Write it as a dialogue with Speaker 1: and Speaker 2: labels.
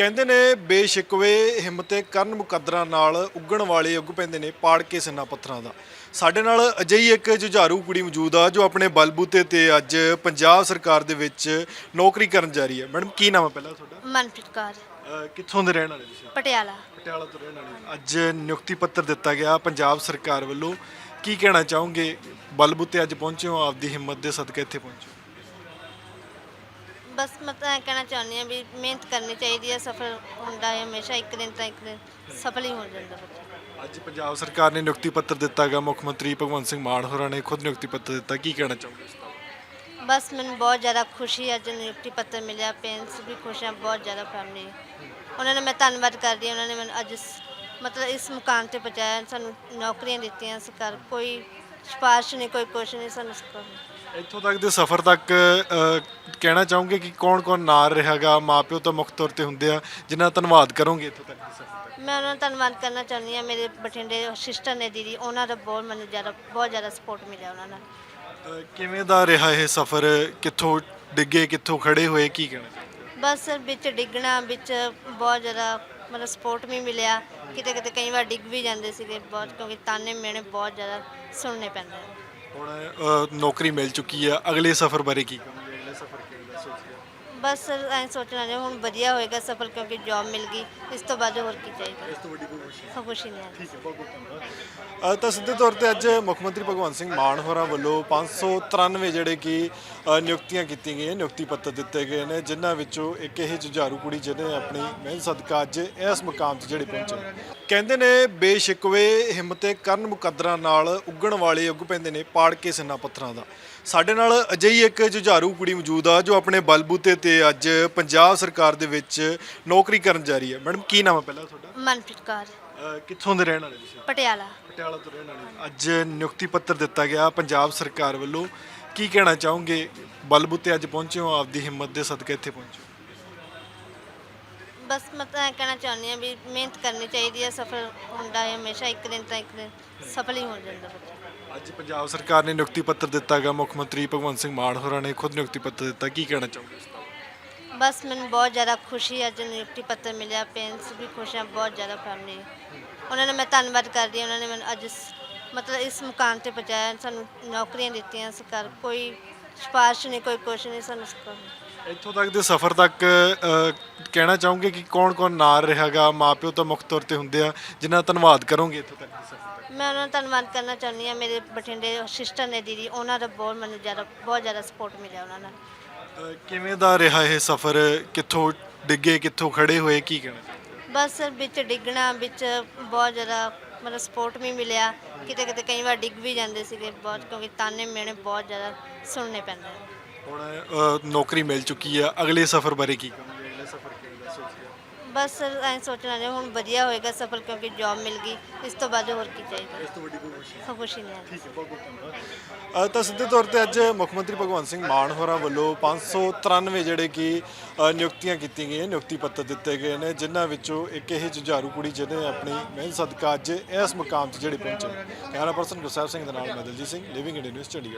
Speaker 1: ਕਹਿੰਦੇ ਨੇ ਬੇਸ਼ਿਕਵੇ ਹਿੰਮਤੇ ਕਰਨ ਮੁਕੱਦਰਾਂ ਨਾਲ ਉੱਗਣ ਵਾਲੇ ਉੱਗ ਪੈਂਦੇ ਨੇ ਪਾੜ ਕੇ ਸਿੰਨਾ ਪੱਥਰਾਂ ਦਾ। ਸਾਡੇ ਨਾਲ ਅਜਿਹੀ ਇੱਕ ਜੁਝਾਰੂ ਕੁੜੀ ਮੌਜੂਦ ਆ ਜੋ ਆਪਣੇ ਬਲਬੂਤੇ ਤੇ ਅੱਜ ਪੰਜਾਬ ਸਰਕਾਰ ਦੇ ਵਿੱਚ ਨੌਕਰੀ ਕਰਨ ਜਾ ਰਹੀ ਹੈ। ਮੈਡਮ ਕੀ ਨਾਮ ਹੈ ਪਹਿਲਾਂ ਤੁਹਾਡਾ?
Speaker 2: ਮਨਪ੍ਰੀਤ ਕੌਰ।
Speaker 1: ਅਹ ਕਿੱਥੋਂ ਦੇ ਰਹਿਣ ਵਾਲੇ ਤੁਸੀਂ?
Speaker 2: ਪਟਿਆਲਾ।
Speaker 1: ਪਟਿਆਲਾ ਤੋਂ ਰਹਿਣ ਵਾਲੇ ਅੱਜ ਨਿਯੁਕਤੀ ਪੱਤਰ ਦਿੱਤਾ ਗਿਆ ਪੰਜਾਬ ਸਰਕਾਰ ਵੱਲੋਂ। ਕੀ ਕਹਿਣਾ ਚਾਹੋਗੇ? ਬਲਬੂਤੇ ਅੱਜ ਪਹੁੰਚੇ ਹੋ ਆਪਦੀ ਹਿੰਮਤ ਦੇ ਸਦਕਾ ਇੱਥੇ ਪਹੁੰਚੇ ਹੋ।
Speaker 2: ਬਸ ਮੈਂ ਤਾਂ ਇਹ ਕਹਿਣਾ ਚਾਹੁੰਦੀ ਹਾਂ ਵੀ ਮਿਹਨਤ ਕਰਨੀ ਚਾਹੀਦੀ ਹੈ ਸਫਲ ਹੁੰਦਾ ਹੈ ਹਮੇਸ਼ਾ ਇੱਕ ਦਿਨ ਤਾਂ ਇੱਕ ਦਿਨ ਸਫਲ ਹੀ ਹੋ ਜਾਂਦਾ ਬੱਚਾ।
Speaker 1: ਅੱਜ ਪੰਜਾਬ ਸਰਕਾਰ ਨੇ ਨਿਯੁਕਤੀ ਪੱਤਰ ਦਿੱਤਾ ਗਿਆ ਮੁੱਖ ਮੰਤਰੀ ਭਗਵੰਤ ਸਿੰਘ ਮਾਨ ਹੋਰਾਂ ਨੇ ਖੁਦ ਨਿਯੁਕਤੀ ਪੱਤਰ ਦਿੱਤਾ ਕੀ ਕਹਿਣਾ ਬਾਰੇ?
Speaker 2: ਬਸ ਮੈਨੂੰ ਬਹੁਤ ਜ਼ਿਆਦਾ ਖੁਸ਼ੀ ਹੈ ਅੱਜ ਨਿਯੁਕਤੀ ਪੱਤਰ ਮਿਲਿਆ ਪੇਰੈਂਟਸ ਵੀ ਖੁਸ਼ ਹੈ ਬਹੁਤ ਜ਼ਿਆਦਾ ਫੈਮਿਲੀ ਉਹਨਾਂ ਨੇ ਮੈਂ ਧੰਨਵਾਦ ਕਰਦੀ ਹਾਂ ਉਹਨਾਂ ਨੇ ਮੈਨੂੰ ਅੱਜ ਇਸ- ਮਤਲਬ ਇਸ ਮੁਕਾਮ ਤੇ ਪਹੁੰਚਾਇਆ ਸਾਨੂੰ ਨੌਕਰੀਆਂ ਦਿੱਤੀਆਂ ਸਰਕਾਰ ਕੋਈ ਸਿਫਾਰਿਸ਼ ਨਹੀਂ ਕੋਈ ਕੁਛ ਨਹੀਂ ਸਾਨੂੰ ਸਰਕਾਰ
Speaker 1: ਇੱਥੋਂ ਤੱਕ ਦੇ ਸਫ਼ਰ ਤੱਕ ਕਹਿਣਾ ਚਾਹੋਗੇ ਕਿ ਕੌਣ-ਕੌਣ ਨਾਲ ਰਿਹਾਗਾ? ਮਾਪਿਓ ਤਾਂ ਮੁੱਖ ਤੌਰ ਤੇ ਹੁੰਦੇ ਆ ਜਿਨ੍ਹਾਂ ਦਾ ਧੰਨਵਾਦ ਕਰੋਗੇ ਇੱਥੋਂ ਤੱਕ ਦੇ ਸਫ਼ਰ ਤੱਕ?
Speaker 2: ਮੈਂ ਉਹਨਾਂ ਦਾ ਧੰਨਵਾਦ ਕਰਨਾ ਚਾਹੁੰਦੀ ਹਾਂ। ਮੇਰੇ ਬਠਿੰਡੇ ਸਿਸਟਰ ਨੇ ਦੀਦੀ ਉਹਨਾਂ ਦਾ ਬਹੁਤ ਮੈਨੂੰ ਜ਼ਿਆਦਾ ਬਹੁਤ ਜ਼ਿਆਦਾ ਸਪੋਰਟ ਮਿਲਿਆ ਉਹਨਾਂ ਨਾਲ।
Speaker 1: ਕਿਵੇਂ ਦਾ ਰਿਹਾ ਇਹ ਸਫ਼ਰ? ਕਿੱਥੋਂ ਡਿੱਗੇ ਕਿੱਥੋਂ ਖੜੇ ਹੋਏ? ਕੀ ਕਹਿਣਾ ਚਾਹੋਗੇ?
Speaker 2: ਬਸ ਵਿੱਚ ਡਿੱਗਣਾ ਵਿੱਚ ਬਹੁਤ ਜ਼ਿਆਦਾ ਮਤਲਬ ਸਪੋਰਟ ਵੀ ਮਿਲਿਆ। ਕਿਤੇ ਕਿਤੇ ਕਈ ਵਾਰ ਡਿੱਗ ਵੀ ਜਾਂਦੇ ਸੀਗੇ ਬਹੁਤ ਕਿਉਂਕਿ ਤਾਨੇ ਮੇਣੇ ਬਹੁਤ ਜ਼ਿਆਦਾ ਸੁਣਨੇ ਪੈਂਦੇ ਨੇ
Speaker 1: ਹੁਣ ਅਹ, ਨੌਕਰੀ ਮਿਲ ਚੁੱਕੀ ਆ। ਅਗਲੇ ਸਫ਼ਰ ਬਾਰੇ ਕੀ ਕਹੋਗੇ? ਅਗਲੇ ਸਫ਼ਰ ਕਿਵੇਂ
Speaker 2: ਬਸ ਐਂ ਸੋਚਣਾ ਨੇ ਹੁਣ ਵਧੀਆ ਹੋਏਗਾ ਸਫਲ ਕਿਉਂਕਿ ਜੌਬ ਮਿਲ ਗਈ ਇਸ ਤੋਂ ਬਾਅਦ ਹੋਰ ਕੀ ਚਾਹੀਦਾ।
Speaker 1: ਇਸ ਤੋਂ ਵੱਡੀ ਕੋਈ ਖੁਸ਼ੀ
Speaker 2: ਸਭ ਕੁਛ ਹੀ ਨਹੀਂ ਹੈ
Speaker 1: ਠੀਕ ਹੈ ਬਹੁਤ ਬਹੁਤ ਧੰਨਵਾਦ। ਅ, ਤਾਂ ਸਿੱਧੇ ਤੌਰ ਤੇ ਅੱਜ ਮੁੱਖ ਮੰਤਰੀ ਭਗਵੰਤ ਸਿੰਘ ਮਾਨ ਹੋਰਾਂ ਵੱਲੋਂ 593 ਜਿਹੜੇ ਕਿ ਅ, ਨਿਯੁਕਤੀਆਂ ਕੀਤੀਆਂ ਗਈਆਂ ਨਿਯੁਕਤੀ ਪੱਤਰ ਦਿੱਤੇ ਗਏ ਨੇ ਜਿਨ੍ਹਾਂ ਵਿੱਚੋਂ ਇੱਕ ਇਹ ਜੁਝਾਰੂ ਕੁੜੀ ਜਿਹਨੇ ਆਪਣੀ ਮਿਹਨਤ ਸਦਕਾ ਅੱਜ ਇਸ ਮੁਕਾਮ 'ਤੇ ਜਿਹੜੇ ਪਹੁੰਚੇ ਕਹਿੰਦੇ ਨੇ ਬੇਸ਼ਿਕਵੇ ਹਿੰਮਤੇ ਕਰਨ ਮੁਕੱਦਰਾਂ ਨਾਲ ਉੱਗਣ ਵਾਲੇ ਉੱਗ ਪੈਂਦੇ ਨੇ ਪਾੜ ਕੇ ਸਿੰਨਾ ਪੱਥਰਾਂ ਦਾ। ਸਾਡੇ ਨਾਲ ਅਜਿਹੀ ਇੱਕ ਜੁਝਾਰੂ ਕੁੜੀ ਮੌਜੂਦ ਆ ਜੋ ਆਪਣੇ ਬਲਬੂਤੇ ਤੇ ਅੱਜ ਪੰਜਾਬ ਸਰਕਾਰ ਦੇ ਵਿੱਚ ਨੌਕਰੀ ਕਰਨ ਜਾ ਰਹੀ ਹੈ। ਮੈਡਮ ਕੀ ਨਾਮ ਹੈ ਪਹਿਲਾਂ ਤੁਹਾਡਾ?
Speaker 2: ਮਨਪ੍ਰੀਤ ਕੌਰ।
Speaker 1: ਕਿੱਥੋਂ ਦੇ ਰਹਿਣ ਵਾਲੇ ਤੁਸੀਂ?
Speaker 2: ਪਟਿਆਲਾ।
Speaker 1: ਪਟਿਆਲਾ ਤੋਂ ਰਹਿਣ ਵਾਲੇ ਅੱਜ ਨਿਯੁਕਤੀ ਪੱਤਰ ਦਿੱਤਾ ਗਿਆ ਪੰਜਾਬ ਸਰਕਾਰ ਵੱਲੋਂ। ਕੀ ਕਹਿਣਾ ਚਾਹੋਗੇ? ਬਲਬੂਤੇ ਅੱਜ ਪਹੁੰਚੇ ਹੋ ਆਪਦੀ ਹਿੰਮਤ ਦੇ ਸਦਕਾ ਇੱਥੇ ਪਹੁੰਚੇ ਹੋ।
Speaker 2: ਬਸ ਮੈਂ ਤਾਂ ਇਹ ਕਹਿਣਾ ਚਾਹੁੰਦੀ ਹਾਂ ਵੀ ਮਿਹਨਤ ਕਰਨੀ ਚਾਹੀਦੀ ਹੈ ਸਫਲ ਹੁੰਦਾ ਹੈ ਹਮੇਸ਼ਾ ਇੱਕ ਦਿਨ ਤਾਂ ਇੱਕ ਦਿਨ ਸਫਲ ਹੀ ਹੋ ਜਾਂਦਾ ਬੱਚਾ
Speaker 1: ਅੱਜ ਪੰਜਾਬ ਸਰਕਾਰ ਨੇ ਨਿਯੁਕਤੀ ਪੱਤਰ ਦਿੱਤਾ ਗਿਆ ਮੁੱਖ ਮੰਤਰੀ ਭਗਵੰਤ ਸਿੰਘ ਮਾਨ ਹੋਰਾਂ ਨੇ ਖੁਦ ਨਿਯੁਕਤੀ ਪੱਤਰ ਦਿੱਤਾ ਕੀ ਕਹਿਣਾ ਇਸ ਬਾਰੇ?
Speaker 2: ਬਸ ਮੈਨੂੰ ਬਹੁਤ ਜ਼ਿਆਦਾ ਖੁਸ਼ੀ ਹੈ ਅੱਜ ਨਿਯੁਕਤੀ ਪੱਤਰ ਮਿਲਿਆ ਪੇਰੈਂਟਸ ਵੀ ਖੁਸ਼ ਹੈ ਬਹੁਤ ਜ਼ਿਆਦਾ ਫੈਮਿਲੀ ਉਹਨਾਂ ਨੇ ਮੈਂ ਧੰਨਵਾਦ ਕਰਦੀ ਹਾਂ ਉਹਨਾਂ ਨੇ ਮੈਨੂੰ ਅੱਜ ਇਸ- ਮਤਲਬ ਇਸ ਮੁਕਾਮ ਤੇ ਪਹੁੰਚਾਇਆ ਸਾਨੂੰ ਨੌਕਰੀਆਂ ਦਿੱਤੀਆਂ ਸਰਕਾਰ ਕੋਈ ਸਿਫਾਰਿਸ਼ ਨਹੀਂ ਕੋਈ ਕੁਛ ਨਹੀਂ ਸਾਨੂੰ ਸਰਕਾਰ
Speaker 1: ਇੱਥੋਂ ਤੱਕ ਦੇ ਸਫ਼ਰ ਤੱਕ ਕਹਿਣਾ ਚਾਹੋਗੇ ਕਿ ਕੌਣ-ਕੌਣ ਨਾਲ ਰਿਹਾਗਾ? ਮਾਪਿਓ ਤਾਂ ਮੁੱਖ ਤੌਰ ਤੇ ਹੁੰਦੇ ਆ ਜਿਨ੍ਹਾਂ ਦਾ ਧੰਨਵਾਦ ਕਰੋਗੇ ਇੱਥੋਂ ਤੱਕ ਦੇ ਸਫ਼ਰ ਤੱਕ?
Speaker 2: ਮੈਂ ਉਹਨਾਂ ਦਾ ਧੰਨਵਾਦ ਕਰਨਾ ਚਾਹੁੰਦੀ ਹਾਂ। ਮੇਰੇ ਬਠਿੰਡੇ ਸਿਸਟਰ ਨੇ ਦੀਦੀ ਉਹਨਾਂ ਦਾ ਬਹੁਤ ਮੈਨੂੰ ਜ਼ਿਆਦਾ ਬਹੁਤ ਜ਼ਿਆਦਾ ਸਪੋਰਟ ਮਿਲਿਆ ਉਹਨਾਂ ਨਾਲ।
Speaker 1: ਕਿਵੇਂ ਦਾ ਰਿਹਾ ਇਹ ਸਫ਼ਰ? ਕਿੱਥੋਂ ਡਿੱਗੇ ਕਿੱਥੋਂ ਖੜੇ ਹੋਏ? ਕੀ ਕਹਿਣਾ ਚਾਹੋਗੇ?
Speaker 2: ਬਸ ਵਿੱਚ ਡਿੱਗਣਾ ਵਿੱਚ ਬਹੁਤ ਜ਼ਿਆਦਾ ਮਤਲਬ ਸਪੋਰਟ ਵੀ ਮਿਲਿਆ। ਕਿਤੇ ਕਿਤੇ ਕਈ ਵਾਰ ਡਿੱਗ ਵੀ ਜਾਂਦੇ ਸੀਗੇ ਬਹੁਤ ਕਿਉਂਕਿ ਤਾਨੇ ਮੇਣੇ ਬਹੁਤ ਜ਼ਿਆਦਾ ਸੁਣਨੇ ਪੈਂਦੇ ਨੇ
Speaker 1: ਹੁਣ ਅ, ਨੌਕਰੀ ਮਿਲ ਚੁੱਕੀ ਆ। ਅਗਲੇ ਸਫ਼ਰ ਬਾਰੇ ਕੀ ਕਹੋਗੇ? ਅਗਲੇ ਸਫ਼ਰ ਹੋ?
Speaker 2: ਬਸ ਐਂ ਸੋਚਣਾ ਨੇ ਹੁਣ ਵਧੀਆ ਹੋਏਗਾ ਸਫਲ ਕਿਉਂਕਿ ਜੌਬ ਮਿਲ ਗਈ। ਇਸ ਤੋਂ ਬਾਅਦ ਹੋਰ ਕੀ ਚਾਹੀਦਾ?
Speaker 1: ਇਸ ਤੋਂ ਵੱਡੀ ਕੋਈ ਖੁਸ਼ੀ
Speaker 2: ਸਭ ਹੀ ਨਹੀਂ ਹੈ
Speaker 1: ਹੈ ਅ, ਤਾਂ ਸਿੱਧੇ ਤੌਰ ਤੇ ਅੱਜ ਮੁੱਖ ਮੰਤਰੀ ਭਗਵੰਤ ਸਿੰਘ ਮਾਨ ਹੋਰਾਂ ਵੱਲੋਂ 593 ਜਿਹੜੇ ਕਿ ਅ, ਨਿਯੁਕਤੀਆਂ ਕੀਤੀਆਂ ਗਈਆਂ ਨਿਯੁਕਤੀ ਪੱਤਰ ਦਿੱਤੇ ਗਏ ਨੇ ਜਿਨ੍ਹਾਂ ਵਿੱਚੋਂ ਇੱਕ ਇਹ ਜੁਝਾਰੂ ਕੁੜੀ ਜਿਹਨੇ ਆਪਣੀ ਮਿਹਨਤ ਸਦਕਾ ਅੱਜ ਇਸ ਮੁਕਾਮ 'ਤੇ ਜਿਹੜੇ ਪਹੁੰਚੇ ਕੈਮਰਾ ਪਰਸਨ ਗੁਰਸੇਵ ਸਿੰਘ ਦੇ ਨਾਲ ਮੈਂ Daljit Singh living India news Chandigarh.